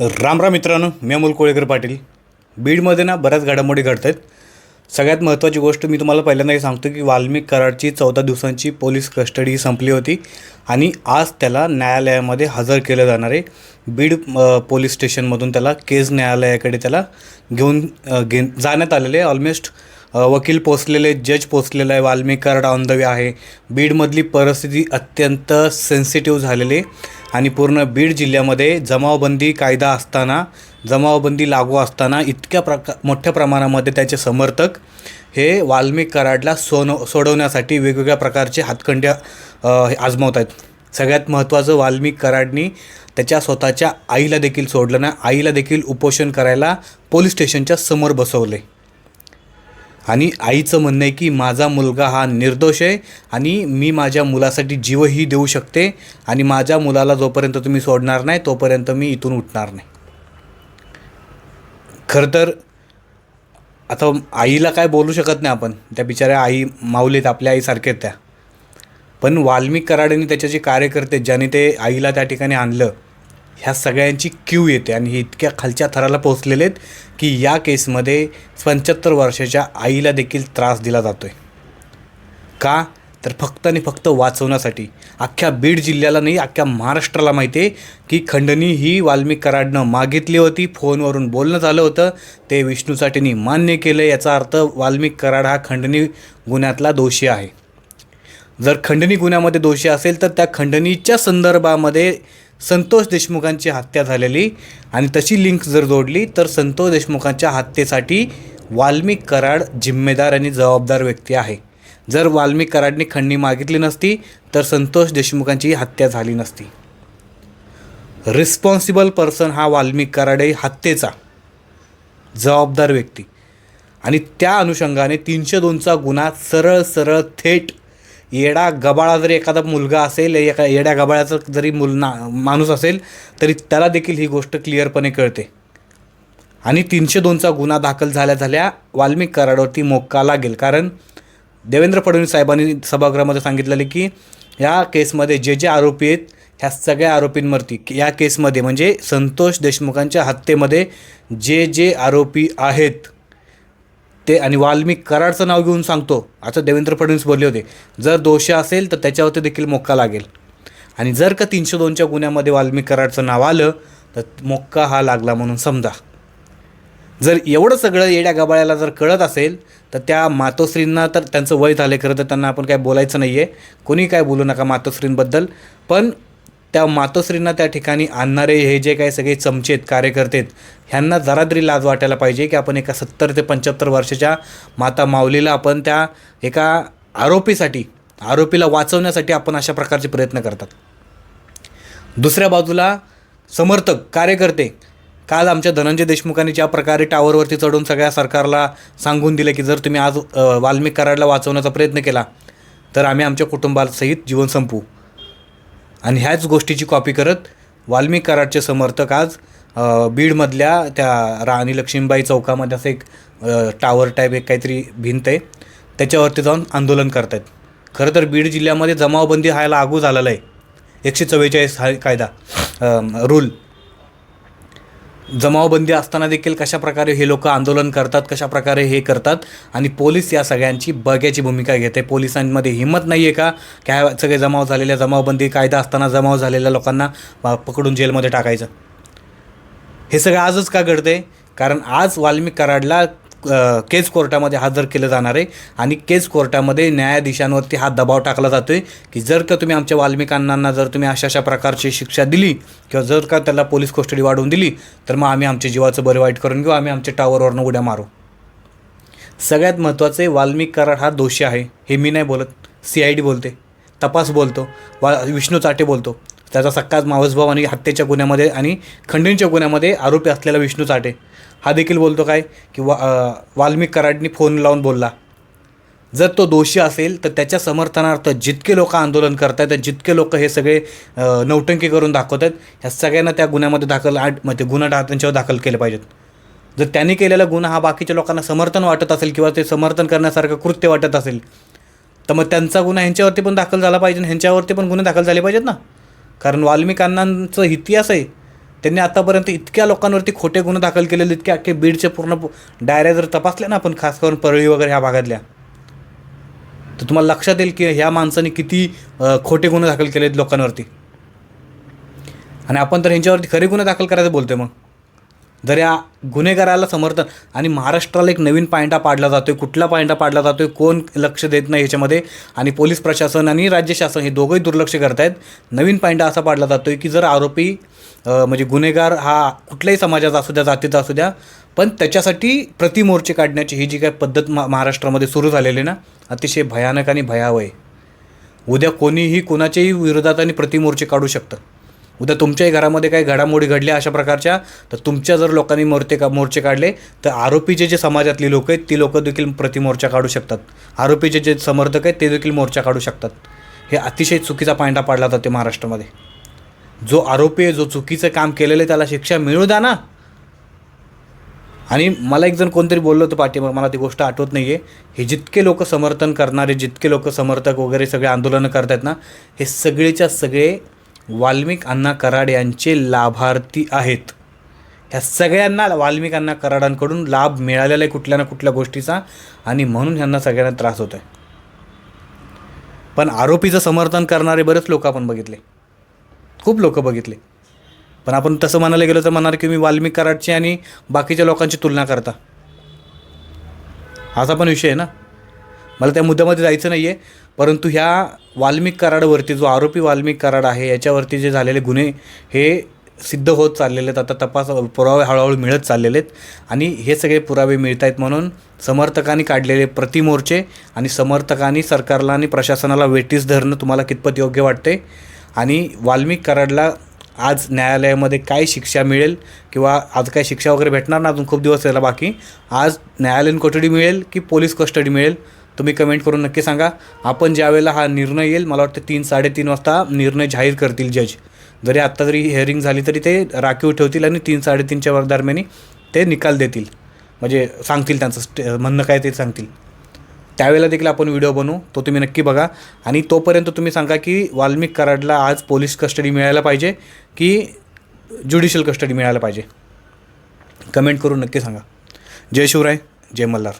राम राम मित्रांनो मी अमोल कोळेकर पाटील. बीडमध्ये ना बऱ्याच घडामोडी घडत आहेत सगळ्यात महत्त्वाची गोष्ट मी तुम्हाला पहिल्यांदा हे सांगतो की वाल्मिक कराडची चौदा दिवसांची पोलीस कस्टडी संपली होती आणि आज त्याला न्यायालयामध्ये हजर केलं जाणार आहे. बीड पोलीस स्टेशनमधून त्याला केज न्यायालयाकडे त्याला घेऊन घे जाण्यात आलेले ऑलमोस्ट वकील पोचलेले जज पोचलेला आहे. Walmik Karad on the way आहे. बीडमधली परिस्थिती अत्यंत सेन्सिटिव्ह झालेली आहे. आणि पूर्ण बीड जिल्ह्यामध्ये जमावबंदी कायदा असताना जमावबंदी लागू असताना इतक्या प्रका मोठ्या प्रमाणामध्ये त्याचे समर्थक हे वाल्मिक कराडला सोन सोडवण्यासाठी वेगवेगळ्या प्रकारचे हातखंड्या आजमावत आहेत सगळ्यात महत्त्वाचं वाल्मिक कराडनी त्याच्या स्वतःच्या आईला देखील सोडलं ना आईला देखील उपोषण करायला पोलीस स्टेशनच्या समोर बसवले आणि आईचं म्हणणं आहे की माझा मुलगा हा निर्दोष आहे आणि मी माझ्या मुलासाठी जीवही देऊ शकते आणि माझ्या मुलाला जोपर्यंत तुम्ही सोडणार नाही तोपर्यंत मी इथून उठणार नाही. खरं तर आता आईला काय बोलू शकत नाही आपण. त्या बिचाऱ्या आई माऊलीत आपल्या आईसारख्या त्या. पण वाल्मिक कराडेने त्याचे जे कार्यकर्ते ज्याने ते आईला त्या ठिकाणी आणलं ह्या सगळ्यांची क्यू येते आणि हे इतक्या खालच्या थराला पोहोचलेले आहेत की या केसमध्ये पंच्याहत्तर वर्षाच्या आईला देखील त्रास दिला जातो आहे का? तर फक्त आणि फक्त वाचवण्यासाठी. अख्ख्या बीड जिल्ह्याला नाही अख्ख्या महाराष्ट्राला माहिती आहे की खंडणी ही वाल्मिक कराडनं मागितली होती. फोनवरून बोलणं झालं होतं. ते विष्णू साठेंनी मान्य केलं. याचा अर्थ वाल्मिक कराड हा खंडणी गुन्ह्यातला दोषी आहे. जर खंडणी गुन्ह्यामध्ये दोषी असेल तर त्या खंडणीच्या संदर्भामध्ये संतोष देशमुखांची हत्या झालेली आणि तशी लिंक जर जोडली तर संतोष देशमुखांच्या हत्येसाठी वाल्मिक कराड जिम्मेदार आणि जबाबदार व्यक्ती आहे. जर वाल्मिक कराडने खंडणी मागितली नसती तर संतोष देशमुखांची हत्या झाली नसती. रिस्पॉन्सिबल पर्सन हा वाल्मिक कराडे हत्येचा जबाबदार व्यक्ती. आणि त्या अनुषंगाने तीनशे दोनचा गुन्हा सरळ सरळ थेट येडा गबाळा जरी एखादा मुलगा असेल एका येड्या गबाळ्याचा जरी मुल ना माणूस असेल तरी त्याला देखील ही गोष्ट क्लिअरपणे कळते. आणि तीनशे दोनचा गुन्हा दाखल झाल्या झाल्या वाल्मिक कराडावरती मोक्का लागेल कारण देवेंद्र फडणवीस साहेबांनी सभागृहामध्ये सांगितलेले की या केसमध्ये जे जे आरोपी आहेत ह्या सगळ्या आरोपींवरती या केसमध्ये म्हणजे संतोष देशमुखांच्या हत्येमध्ये जे जे आरोपी आहेत ते आणि वाल्मिक कराडचं नाव घेऊन सांगतो. असं देवेंद्र फडणवीस बोलले होते. जर दोष असेल तर त्याच्यावरती देखील मोक्का लागेल. आणि जर का तीनशे दोनच्या गुन्ह्यामध्ये वाल्मिक कराडचं नाव आलं तर मोक्का हा लागला म्हणून समजा. जर एवढं सगळं येड्या गबाळ्याला जर कळत असेल तर त्या मातोश्रींना तर त्यांचं वय झालं खरं तर त्यांना आपण काय बोलायचं नाही आहे कोणी काय बोलू नका मातोश्रींबद्दल. पण त्या मातोश्रींना त्या ठिकाणी आणणारे हे जे काही सगळे चमचे आहेत कार्यकर्ते आहेत ह्यांना जरा तरी लाज वाटायला पाहिजे की आपण एका सत्तर ते पंच्याहत्तर वर्षाच्या माता माऊलीला आपण त्या एका आरोपीसाठी आरोपीला वाचवण्यासाठी आपण अशा प्रकारचे प्रयत्न करतात. दुसऱ्या बाजूला समर्थक कार्यकर्ते. काल आमच्या धनंजय देशमुखांनी ज्या प्रकारे टावरवरती चढून सगळ्या सरकारला सांगून दिलं की जर तुम्ही आज वाल्मिक कराडला वाचवण्याचा प्रयत्न केला तर आम्ही आमच्या कुटुंबासहित जीवन संपवू. आणि ह्याच गोष्टीची कॉपी करत वाल्मिक कराडचे समर्थक आज बीडमधल्या त्या राणी लक्ष्मीबाई चौकामध्ये असं एक टावर टाईप एक काहीतरी भिंत आहे. त्याच्यावरती जाऊन आंदोलन करत आहेत खरं तर बीड जिल्ह्यामध्ये जमावबंदी हा लागू झालेला आहे. एकशे चव्वेचाळीस हा कायदा रूल जमावबंदी असताना देखील कशाप्रकारे हे लोक आंदोलन करतात कशा प्रकारे हे करतात आणि पोलीस या सगळ्यांची बघ्याची भूमिका घेते. पोलिसांमध्ये हिंमत नाही आहे का? काय सगळे जमाव झालेल्या जमावबंदी कायदा असताना जमाव झालेल्या लोकांना पकडून जेलमध्ये टाकायचं? हे सगळं आजच का घडते कारण आज वाल्मिक कराडला केस कोर्टामध्ये हजर केलं जाणार आहे आणि केस कोर्टामध्ये न्यायाधीशांवरती हा दबाव टाकला जातो आहे की जर का तुम्ही आमच्या वाल्मिकांना जर तुम्ही अशा अशा प्रकारची शिक्षा दिली किंवा जर का त्याला पोलीस कोस्टडी वाढवून दिली तर मग आम्ही आमच्या जीवाचं बरं वाईट करून घेऊ आम्ही आमच्या टावरवरनं उड्या मारू. सगळ्यात महत्त्वाचे वाल्मिक कराड हा दोषी आहे हे मी नाही बोलत सी आय डी बोलते तपास बोलतो वा विष्णू चाटे बोलतो. त्याचा सक्काच मावसभाव आणि हत्येच्या गुन्ह्यामध्ये आणि खंडणीच्या गुन्ह्यामध्ये आरोपी असलेला विष्णू चाटे. हा देखील बोलतो काय की वा वाल्मिक कराडनी फोन लावून बोलला. जर तो दोषी असेल तर त्याच्या समर्थनार्थ जितके लोक आंदोलन करत आहेत जितके लोक हे सगळे नौटंकी करून दाखवत आहेत ह्या सगळ्यांना त्या गुन्ह्यामध्ये दाखल आठ म्हणजे गुन्हा डा- त्यांच्यावर दाखल केले पाहिजेत. जर त्यांनी केलेला गुन्हा हा बाकीच्या लोकांना समर्थन वाटत असेल किंवा ते समर्थन करण्यासारखं कृत्य वाटत असेल तर मग त्यांचा गुन्हा ह्यांच्यावरती पण दाखल झाला पाहिजे ह्यांच्यावरती पण गुन्हे दाखल झाले पाहिजेत ना. कारण वाल्मिकांनांचं इतिहास आहे त्यांनी आतापर्यंत इतक्या लोकांवरती खोटे गुन्हे दाखल केलेले इतक्या अख्खे बीडचे पूर्ण डायऱ्या जर तपासल्या ना आपण खास करून परळी वगैरे ह्या भागातल्या तर तुम्हाला लक्षात येईल की ह्या माणसाने किती खोटे गुन्हे दाखल केले आहेत लोकांवरती. आणि आपण तर ह्यांच्यावरती खरे गुन्हे दाखल करायचं बोलतोय मग. जर या गुन्हेगाराला समर्थन आणि महाराष्ट्राला एक नवीन पायंडा पाडला जातो आहे कुठला पायंडा पाडला जातो आहे कोण लक्ष देत नाही याच्यामध्ये आणि पोलीस प्रशासन आणि राज्य शासन हे दोघंही दुर्लक्ष करत आहेत नवीन पायंडा असा पाडला जातो आहे की जर आरोपी म्हणजे गुन्हेगार हा कुठल्याही समाजाचा असू द्या जातीचा असू द्या पण त्याच्यासाठी प्रतिमोर्चे काढण्याची ही जी काय पद्धत मा महाराष्ट्रामध्ये सुरू झालेली आहे ना अतिशय भयानक आणि भयावह आहे. उद्या कोणीही कोणाच्याही विरोधात आणि प्रतिमोर्चे काढू शकतं. उद्या तुमच्याही घरामध्ये काही घडामोडी घडल्या अशा प्रकारच्या तर तुमच्या जर लोकांनी मोर्चे का मोर्चे काढले तर आरोपीचे जे समाजातली लोक आहेत ती लोकं देखील प्रतिमोर्चा काढू शकतात. आरोपीचे जे समर्थक आहेत ते देखील मोर्चा काढू शकतात. हे अतिशय चुकीचा पांढा पाडला जाते महाराष्ट्रामध्ये. जो आरोपी आहे जो चुकीचं काम केलेलं आहे त्याला शिक्षा मिळू द्या ना. आणि मला एक जण कोणतरी बोललं होतं पाठीमाग मला ती गोष्ट आठवत नाही आहे हे जितके लोक समर्थन करणारे जितके लोक समर्थक वगैरे सगळे आंदोलनं करतायत ना हे सगळेच्या सगळे वाल्मिक अण्णा कराड यांचे लाभार्थी आहेत. ह्या सगळ्यांना वाल्मिक अण्णा कराडांकडून लाभ मिळालेला आहे कुठल्या ना कुठल्या गोष्टीचा आणि म्हणून ह्यांना सगळ्यांना त्रास होतो आहे पण आरोपीचं समर्थन करणारे बरेच लोक आपण बघितले. खूप लोक बघितले. पण आपण तसं म्हणायला गेलो तर म्हणणार की मी वाल्मिक कराडची आणि बाकीच्या लोकांची तुलना करता. असा पण विषय आहे ना. मला त्या मुद्द्यामध्ये जायचं नाही आहे परंतु ह्या वाल्मिक कराडवरती जो आरोपी वाल्मिक कराड आहे याच्यावरती जे झालेले गुन्हे हे सिद्ध होत चाललेले आहेत. आता तपास पुरावे हळूहळू मिळत चाललेले आहेत. आणि हे सगळे पुरावे मिळत आहेत म्हणून समर्थकांनी काढलेले प्रतिमोर्चे आणि समर्थकांनी सरकारला आणि प्रशासनाला वेटीस धरणं तुम्हाला कितपत योग्य वाटते आणि वाल्मिक कराडला आज न्यायालयामध्ये काय शिक्षा मिळेल किंवा आज काय शिक्षा वगैरे भेटणार ना अजून खूप दिवस यायला बाकी. आज न्यायालयीन कोठडी मिळेल की पोलीस कस्टडी मिळेल? तुम्ही कमेंट करून नक्की सांगा. आपण ज्यावेळेला हा निर्णय येईल मला वाटतं तीन साडेतीन वाजता निर्णय जाहीर करतील जज. जरी आत्ता जरी हिअरिंग झाली तरी ते राखीव ठेवतील आणि तीन साडेतीनच्या वर दरम्यानी ते निकाल देतील. म्हणजे सांगतील त्यांचं स्टे म्हणणं काय ते सांगतील. त्यावेळेला देखील आपण व्हिडिओ बनवू तो तुम्ही नक्की बघा. आणि तोपर्यंत तुम्ही सांगा की वाल्मिक कराडला आज पोलीस कस्टडी मिळायला पाहिजे की ज्युडिशियल कस्टडी मिळायला पाहिजे? कमेंट करून नक्की सांगा. जय शिवराय जय मल्हार.